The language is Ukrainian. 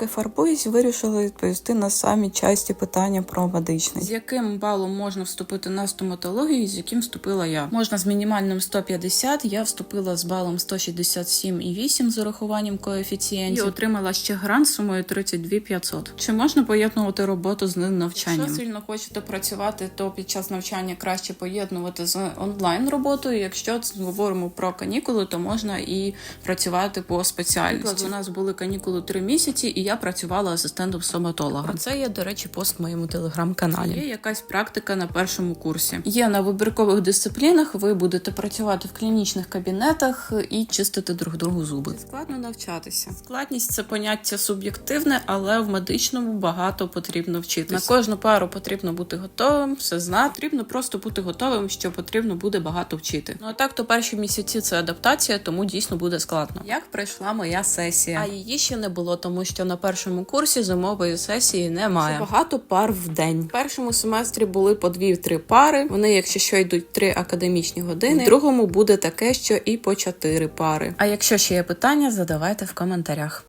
поки фарбуюсь, вирішила відповісти на самі часті питання про медичний. З яким балом можна вступити на стоматологію, з яким вступила я? Можна з мінімальним 150, я вступила з балом 167,8 з урахуванням коефіцієнтів. І отримала ще грант сумою 32 500. Чи можна поєднувати роботу з навчанням? Якщо сильно хочете працювати, то під час навчання краще поєднувати з онлайн роботою. Якщо говоримо про канікули, то можна і працювати по спеціальності. У нас були канікули три місяці, і я працювала асистентом стоматолога. Про це є, до речі, пост в моєму телеграм-каналі. Є якась практика на першому курсі. Є на вибіркових дисциплінах. Ви будете працювати в клінічних кабінетах і чистити друг другу зуби. Складно навчатися. Складність це поняття суб'єктивне, але в медичному багато потрібно вчитися. На кожну пару потрібно бути готовим, все знати. Потрібно просто бути готовим, що потрібно буде багато вчити. Ну а так, то перші місяці це адаптація, тому дійсно буде складно. Як пройшла моя сесія? А її ще не було, тому що на першому курсі зимової сесії немає. Це багато пар в день. В першому семестрі були по дві-три пари. Вони, якщо що, йдуть три академічні години. В другому буде таке, що і по чотири пари. А якщо ще є питання, задавайте в коментарях.